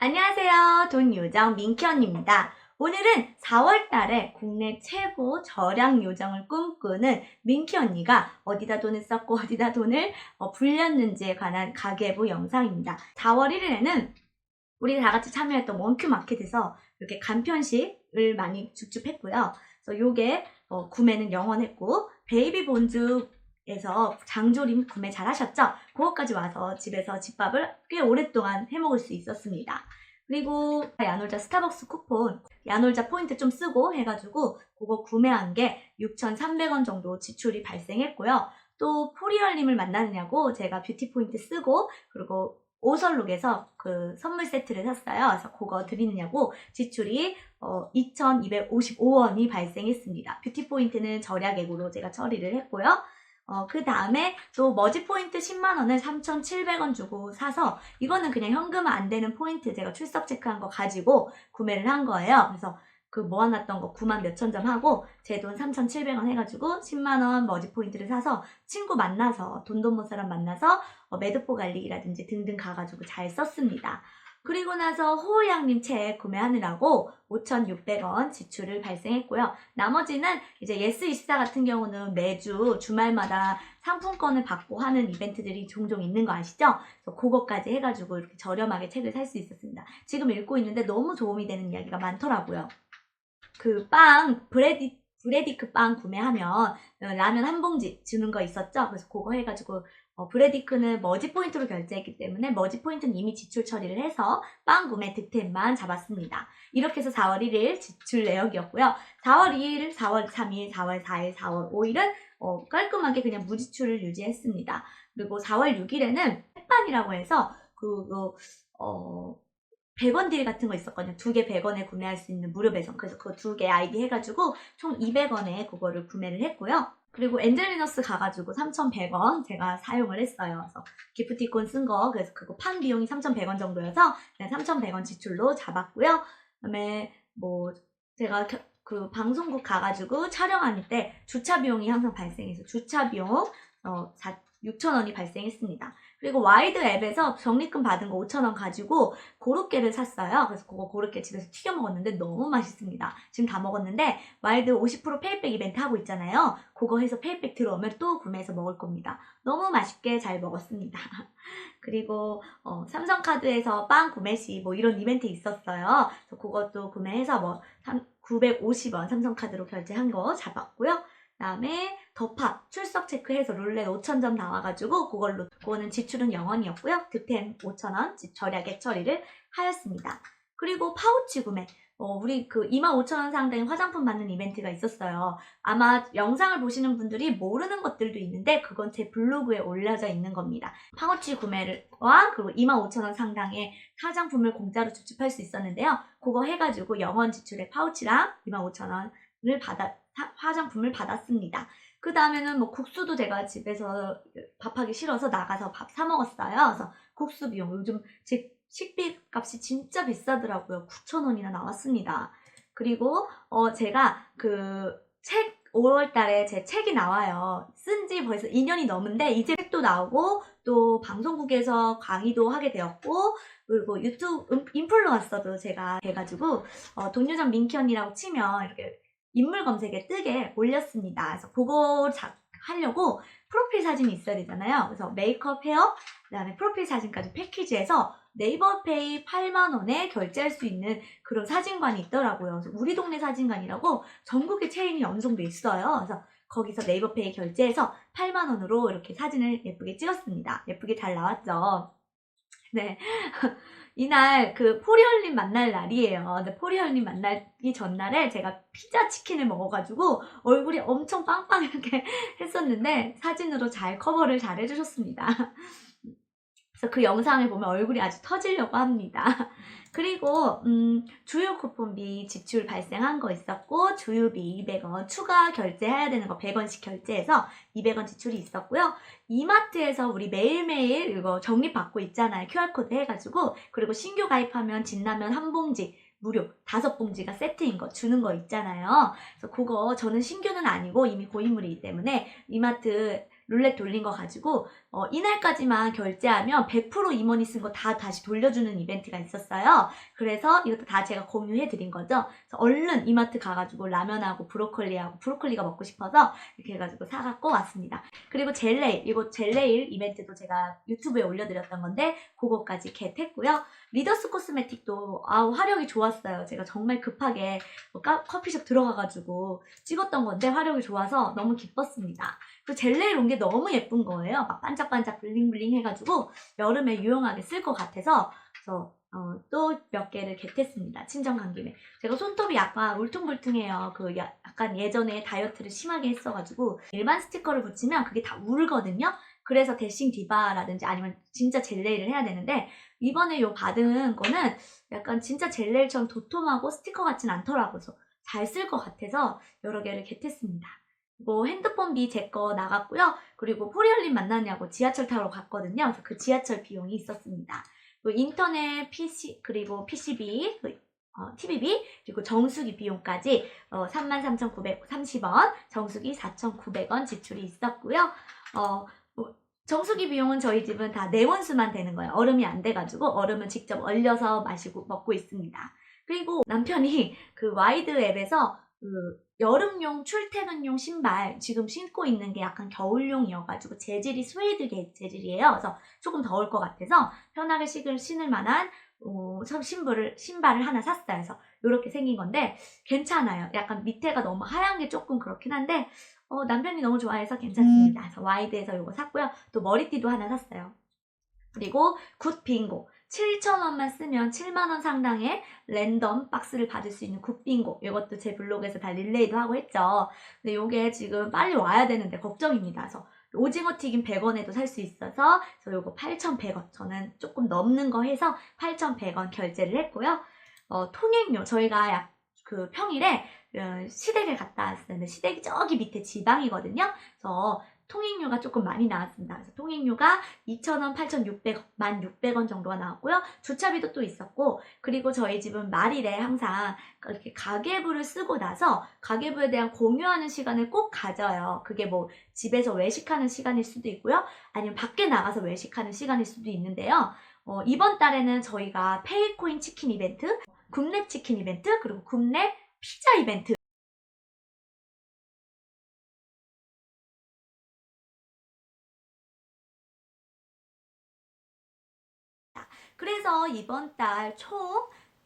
안녕하세요. 돈 요정 민키 언니입니다. 오늘은 4월 달에 국내 최고 절약 요정을 꿈꾸는 민키 언니가 어디다 돈을 썼고 어디다 돈을 어, 불렸는지에 관한 가계부 영상입니다. 4월 1일에는 우리 다 같이 참여했던 원큐 마켓에서 이렇게 간편식을 많이 줍줍했고요. 그래서 요게 어, 구매는 영원했고 베이비 본즈 에서 장조림 구매 잘 하셨죠? 그것까지 와서 집에서 집밥을 꽤 오랫동안 해 먹을 수 있었습니다. 그리고 야놀자 스타벅스 쿠폰, 야놀자 포인트 좀 쓰고 해가지고 그거 구매한 게 6,300원 정도 지출이 발생했고요. 또 포리얼님을 만나느냐고 제가 뷰티 포인트 쓰고 그리고 오설룩에서 그 선물 세트를 샀어요. 그래서 그거 드리느냐고 지출이 어, 2,255원이 발생했습니다. 뷰티 포인트는 절약 액으로 제가 처리를 했고요. 어, 그 다음에 또 머지 포인트 10만원을 3,700원 주고 사서 이거는 그냥 현금 안 되는 포인트 제가 출석 체크한 거 가지고 구매를 한 거예요. 그래서 그 모아놨던 거 9만 몇천 점 하고 제 돈 3,700원 해가지고 10만원 머지 포인트를 사서 친구 만나서 돈돈 못 사람 만나서 어, 매드포 관리라든지 등등 가가지고 잘 썼습니다. 그리고 나서 호우양님 책 구매하느라고 5,600원 지출을 발생했고요. 나머지는 이제 예스24 같은 경우는 매주 주말마다 상품권을 받고 하는 이벤트들이 종종 있는 거 아시죠? 그래서 그거까지 해가지고 이렇게 저렴하게 책을 살 수 있었습니다. 지금 읽고 있는데 너무 도움이 되는 이야기가 많더라고요. 그 빵, 브레디, 브레디크 빵 구매하면 어, 라면 한 봉지 주는 거 있었죠? 그래서 그거 해가지고 어, 브레디크는 머지 포인트로 결제했기 때문에 머지 포인트는 이미 지출 처리를 해서 빵 구매 득템만 잡았습니다. 이렇게 해서 4월 1일 지출 내역이었고요. 4월 2일, 4월 3일, 4월 4일, 4월 5일은 어, 깔끔하게 그냥 무지출을 유지했습니다. 그리고 4월 6일에는 햇반이라고 해서 그, 그 어, 100원 딜 같은 거 있었거든요. 두 개 100원에 구매할 수 있는 무료 배송. 그래서 그두개 아이디 해가지고 총 200원에 그거를 구매를 했고요. 그리고 엔젤리너스 가가지고 3,100원 제가 사용을 했어요. 그래서 기프티콘 쓴 거, 그래서 그거 판 비용이 3,100원 정도여서 그냥 3,100원 지출로 잡았고요. 그 다음에 뭐 제가 겨- 그 방송국 가가지고 촬영할 때 주차 비용이 항상 발생해서 주차 비용 어, 6,000원이 발생했습니다. 그리고 와이드 앱에서 적립금 받은 거 5,000원 가지고 고로케를 샀어요. 그래서 그거 고로케 집에서 튀겨 먹었는데 너무 맛있습니다. 지금 다 먹었는데 와이드 50% 페이백 이벤트 하고 있잖아요. 그거 해서 페이백 들어오면 또 구매해서 먹을 겁니다. 너무 맛있게 잘 먹었습니다. 그리고 어, 삼성카드에서 빵 구매 시 뭐 이런 이벤트 있었어요. 그래서 그것도 구매해서 뭐 950원 삼성카드로 결제한 거 잡았고요. 그 다음에 더팝 출석 체크해서 룰렛 5,000점 나와가지고 그걸로 그거는 지출은 0원이었고요. 득템 5,000원 절약액 처리를 하였습니다. 그리고 파우치 구매. 어, 우리 그 25,000원 상당의 화장품 받는 이벤트가 있었어요. 아마 영상을 보시는 분들이 모르는 것들도 있는데 그건 제 블로그에 올려져 있는 겁니다. 파우치 구매와 그리고 25,000원 상당의 화장품을 공짜로 주집할 수 있었는데요. 그거 해가지고 0원 지출에 파우치랑 25,000원을 받아 사- 화장품을 받았습니다. 그 다음에는 뭐 국수도 제가 집에서 밥하기 싫어서 나가서 밥 사 먹었어요. 그래서 국수 비용 요즘 제 식비 값이 진짜 비싸더라고요. 9,000원이나 나왔습니다. 그리고 어 제가 그 책 5월 달에 제 책이 나와요. 쓴 지 벌써 2년이 넘은데 이제 책도 나오고 또 방송국에서 강의도 하게 되었고 그리고 유튜브 음- 인플루언서도 제가 해가지고 어, 동료장 민키 언니라고 치면 이렇게 인물 검색에 뜨게 올렸습니다. 그래서 그거 자- 하려고 프로필 사진이 있어야 되잖아요. 그래서 메이크업, 헤어, 그 다음에 프로필 사진까지 패키지에서 네이버 페이 8만 원에 결제할 수 있는 그런 사진관이 있더라고요. 그래서 우리 동네 사진관이라고 전국에 체인이 어느 정도 있어요. 그래서 거기서 네이버 페이 결제해서 8만 원으로 이렇게 사진을 예쁘게 찍었습니다. 예쁘게 잘 나왔죠. 네. 이날 그 포리얼님 만날 날이에요. 근데 포리얼님 만나기 전날에 제가 피자 치킨을 먹어가지고 얼굴이 엄청 빵빵 이렇게 했었는데 사진으로 잘 커버를 잘 해주셨습니다. 그래서 그 영상을 보면 얼굴이 아주 터지려고 합니다. 그리고 음, 주유 쿠폰비 지출 발생한 거 있었고 주유비 200원 추가 결제해야 되는 거 100원씩 결제해서 200원 지출이 있었고요. 이마트에서 우리 매일매일 이거 적립받고 있잖아요. QR코드 해가지고 그리고 신규 가입하면 진라면 한 봉지 무료 다섯 봉지가 세트인 거 주는 거 있잖아요. 그래서 그거 저는 신규는 아니고 이미 고인물이기 때문에 이마트 룰렛 돌린 거 가지고 어, 이날까지만 결제하면 100% 임원이 쓴 거 다 다시 돌려주는 이벤트가 있었어요. 그래서 이것도 다 제가 공유해 드린 거죠. 얼른 이마트 가가지고 라면하고 브로콜리하고 브로콜리가 먹고 싶어서 이렇게 해가지고 사갖고 왔습니다. 그리고 젤레일, 이거 젤레일 이벤트도 제가 유튜브에 올려드렸던 건데 그거까지 겟했고요. 리더스 코스메틱도 아우 화력이 좋았어요. 제가 정말 급하게 뭐 카- 커피숍 들어가가지고 찍었던 건데 화력이 좋아서 너무 기뻤습니다. 그 젤레일 온 게 너무 예쁜 거예요. 막 반짝반짝 블링블링 해가지고 여름에 유용하게 쓸 것 같아서 그래서 어, 또 몇 개를 겟했습니다. 친정 간 김에. 제가 손톱이 약간 울퉁불퉁해요. 그 야- 약간 예전에 다이어트를 심하게 했어가지고 일반 스티커를 붙이면 그게 다 울거든요. 그래서 데싱 디바라든지 아니면 진짜 젤레일을 해야 되는데 이번에 요 받은 거는 약간 진짜 젤레일처럼 도톰하고 스티커 같진 않더라고요. 잘 쓸 것 같아서 여러 개를 겟했습니다. 뭐 핸드폰비 제 거 나갔고요. 그리고 포리얼린 만나냐고 지하철 타러 갔거든요. 그래서 그 지하철 비용이 있었습니다. 그 인터넷 PC 그리고 PCB 그, 어, TV비 그리고 정수기 비용까지 어, 33,930원, 정수기 4,900원 지출이 있었고요. 어, 뭐, 정수기 비용은 저희 집은 다 내원수만 되는 거예요. 얼음이 안 돼가지고 얼음은 직접 얼려서 마시고 먹고 있습니다. 그리고 남편이 그 와이드 앱에서 그 여름용 출퇴근용 신발 지금 신고 있는 게 약간 겨울용이어가지고 재질이 스웨이드 게- 재질이에요. 그래서 조금 더울 것 같아서 편하게 신을, 신을 만한 어, 참 신발을 신발을 하나 샀어요. 그래서 이렇게 생긴 건데 괜찮아요. 약간 밑에가 너무 하얀 게 조금 그렇긴 한데 어, 남편이 너무 좋아해서 괜찮습니다. 그래서 와이드에서 이거 샀고요. 또 머리띠도 하나 샀어요. 그리고 굿 빙고 7,000원만 쓰면 7만원 상당의 랜덤 박스를 받을 수 있는 굿빙고 이것도 제 블로그에서 다 릴레이도 하고 했죠. 근데 이게 지금 빨리 와야 되는데 걱정입니다. 그래서 오징어 튀김 100원에도 살 수 있어서 저 요거 8,100원 저는 조금 넘는 거 해서 8,100원 결제를 했고요. 어, 통행료 저희가 약 그 평일에 어, 시댁에 갔다 왔었는데 시댁이 저기 밑에 지방이거든요. 그래서 통행료가 조금 많이 나왔습니다. 그래서 통행료가 2,000원, 8,600원, 1,600원 정도가 나왔고요. 주차비도 또 있었고, 그리고 저희 집은 말일에 항상 이렇게 가계부를 쓰고 나서 가계부에 대한 공유하는 시간을 꼭 가져요. 그게 뭐 집에서 외식하는 시간일 수도 있고요. 아니면 밖에 나가서 외식하는 시간일 수도 있는데요. 어, 이번 달에는 저희가 페이코인 치킨 이벤트, 굽랩 치킨 이벤트, 그리고 굽랩 피자 이벤트. 그래서 이번 달 총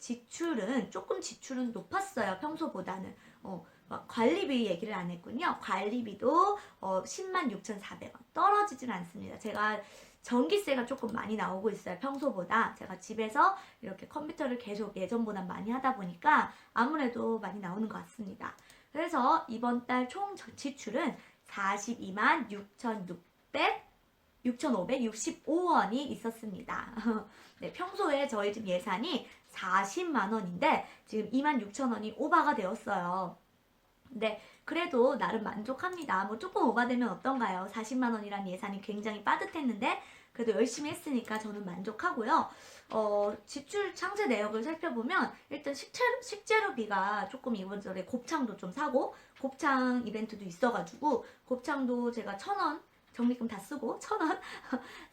지출은 조금 지출은 높았어요 평소보다는. 어, 막 관리비 얘기를 안 했군요. 관리비도 어, 10만 6,400원. 떨어지진 않습니다. 제가 전기세가 조금 많이 나오고 있어요 평소보다. 제가 집에서 이렇게 컴퓨터를 계속 예전보다 많이 하다 보니까 아무래도 많이 나오는 것 같습니다. 그래서 이번 달 총 지출은 42만 6,600 6,565원이 있었습니다. 네, 평소에 저희 집 예산이 40만 원인데 지금 26,000원이 오바가 되었어요. 근데 그래도 나름 만족합니다. 뭐 조금 오바되면 어떤가요? 40만 원이란 예산이 굉장히 빠듯했는데 그래도 열심히 했으니까 저는 만족하고요. 어, 지출 창세 내역을 살펴보면 일단 식재료, 식재료비가 조금 이번 절에 곱창도 좀 사고 곱창 이벤트도 있어가지고 곱창도 제가 천 원 적립금 다 쓰고 천원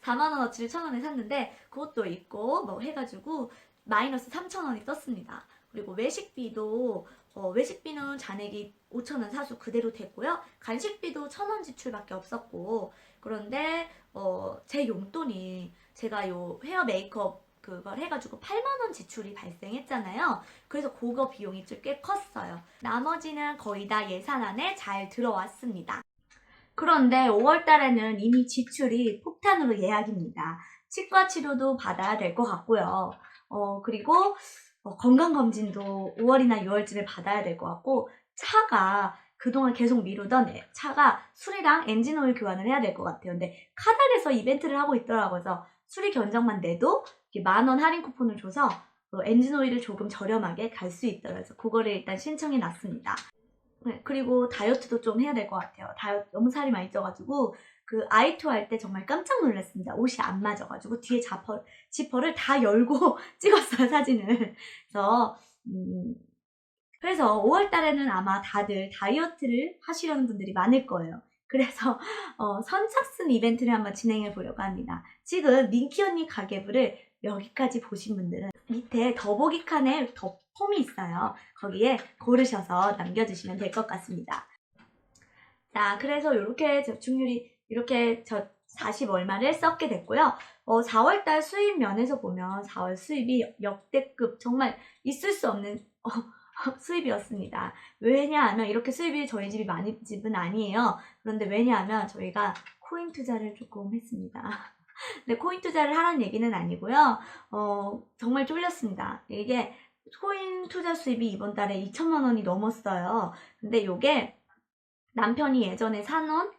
4만 원어치를 천 원에 샀는데 그것도 있고 뭐 해가지고 마이너스 3천 원이 떴습니다. 그리고 외식비도 어, 외식비는 잔액이 5천 원 사수 그대로 됐고요. 간식비도 천원 지출밖에 없었고 그런데 어, 제 용돈이 제가 요 헤어 메이크업 그걸 해가지고 8만 원 지출이 발생했잖아요. 그래서 그거 비용이 좀 꽤 컸어요. 나머지는 거의 다 예산 안에 잘 들어왔습니다. 그런데 5월 달에는 이미 지출이 폭탄으로 예약입니다. 치과 치료도 받아야 될 것 같고요. 어, 그리고 어, 건강검진도 5월이나 6월쯤에 받아야 될 것 같고, 차가 그동안 계속 미루던 애- 차가 수리랑 엔진 오일 교환을 해야 될 것 같아요. 근데 카달에서 이벤트를 하고 있더라고요. 그래서 수리 견적만 내도 만 원 할인 쿠폰을 줘서 어, 엔진 오일을 조금 저렴하게 갈 수 있더라고요. 그래서 그거를 일단 신청해 놨습니다. 네, 그리고 다이어트도 좀 해야 될 것 같아요. 다이어트 너무 살이 많이 쪄가지고 그 아이투 할 때 정말 깜짝 놀랐습니다. 옷이 안 맞아가지고 뒤에 자퍼, 지퍼를 다 열고 찍었어요 사진을. 그래서 음, 그래서 5월 달에는 아마 다들 다이어트를 하시려는 분들이 많을 거예요. 그래서 어, 선착순 이벤트를 한번 진행해 보려고 합니다. 지금 민키 언니 가계부를 여기까지 보신 분들은 밑에 더보기 칸에 더 폼이 있어요. 거기에 고르셔서 남겨주시면 될 것 같습니다. 자, 그래서 이렇게 저축률이 이렇게 저 40 얼마를 썼게 됐고요. 어, 4월달 수입 면에서 보면 4월 수입이 역대급 정말 있을 수 없는 어, 수입이었습니다. 왜냐하면 이렇게 수입이 저희 집이 많은 집은 아니에요. 그런데 왜냐하면 저희가 코인 투자를 조금 했습니다. 근데 코인 투자를 하라는 얘기는 아니고요. 어, 정말 쫄렸습니다. 이게 코인 투자 수입이 이번 달에 2천만 원이 넘었어요. 근데 요게 남편이 예전에 사놓은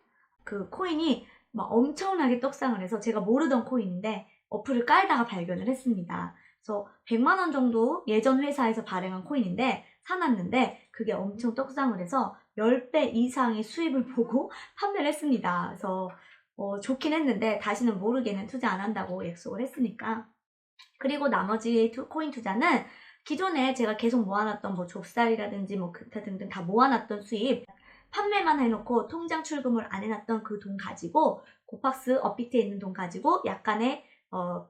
그 코인이 막 엄청나게 떡상을 해서 제가 모르던 코인인데 어플을 깔다가 발견을 했습니다. 그래서 100만 원 정도 예전 회사에서 발행한 코인인데 사놨는데 그게 엄청 떡상을 해서 10배 이상의 수입을 보고 판매를 했습니다. 그래서 어, 좋긴 했는데 다시는 모르게는 투자 안 한다고 약속을 했으니까 그리고 나머지 투- 코인 투자는 기존에 제가 계속 모아놨던 뭐 좁쌀이라든지 뭐 기타 등등 다 모아놨던 수입 판매만 해놓고 통장 출금을 안 해놨던 그 돈 가지고 고팍스 업비트에 있는 돈 가지고 약간의 어,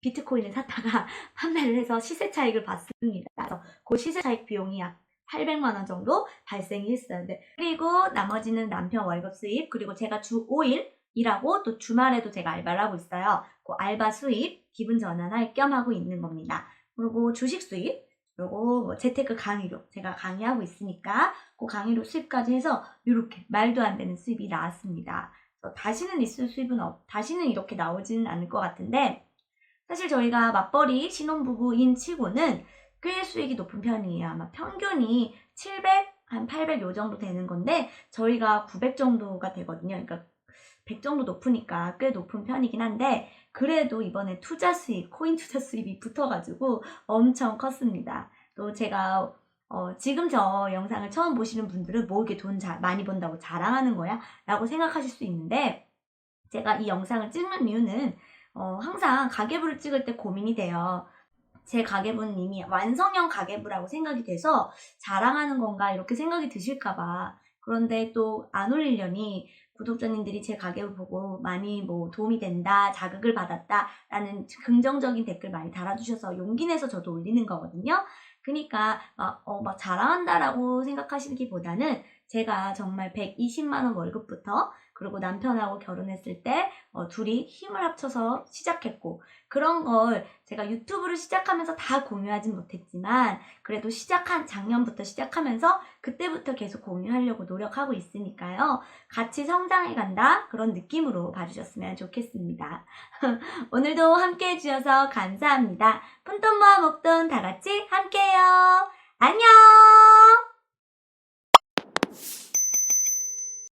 비트코인을 샀다가 판매를 해서 시세 차익을 봤습니다. 그래서 그 시세 차익 비용이 약 800만 원 정도 발생이 했어요. 네. 그리고 나머지는 남편 월급 수입 그리고 제가 주 5일 일하고 또 주말에도 제가 알바를 하고 있어요. 그 알바 수입 기분 전환할 겸 하고 있는 겁니다. 그리고 주식 수입 그리고 뭐 재테크 강의료 제가 강의하고 있으니까 그 강의료 수입까지 해서 이렇게 말도 안 되는 수입이 나왔습니다. 다시는 있을 수입은 없, 다시는 이렇게 나오지는 않을 것 같은데 사실 저희가 맞벌이 신혼부부인 치고는 꽤 수익이 높은 편이에요. 아마 평균이 700, 한 800 요 정도 되는 건데 저희가 900 정도가 되거든요. 그러니까 100 정도 높으니까 꽤 높은 편이긴 한데 그래도 이번에 투자 수입, 코인 투자 수입이 붙어가지고 엄청 컸습니다. 또 제가 어, 지금 저 영상을 처음 보시는 분들은 뭐 이렇게 돈 자- 많이 번다고 자랑하는 거야? 라고 생각하실 수 있는데 제가 이 영상을 찍는 이유는 어, 항상 가계부를 찍을 때 고민이 돼요. 제 가계부는 이미 완성형 가계부라고 생각이 돼서 자랑하는 건가 이렇게 생각이 드실까봐. 그런데 또 안 올리려니 구독자님들이 제 가계부 보고 많이 뭐 도움이 된다, 자극을 받았다 라는 긍정적인 댓글 많이 달아주셔서 용기 내서 저도 올리는 거거든요. 그러니까 막, 어, 막 자랑한다라고 생각하시기보다는 제가 정말 120만원 월급부터 그리고 남편하고 결혼했을 때 어, 둘이 힘을 합쳐서 시작했고 그런 걸 제가 유튜브를 시작하면서 다 공유하진 못했지만 그래도 시작한 작년부터 시작하면서 그때부터 계속 공유하려고 노력하고 있으니까요. 같이 성장해 간다 그런 느낌으로 봐주셨으면 좋겠습니다. 오늘도 함께 해주셔서 감사합니다. 푼돈 모아 먹돈 다 같이 함께해요. 안녕!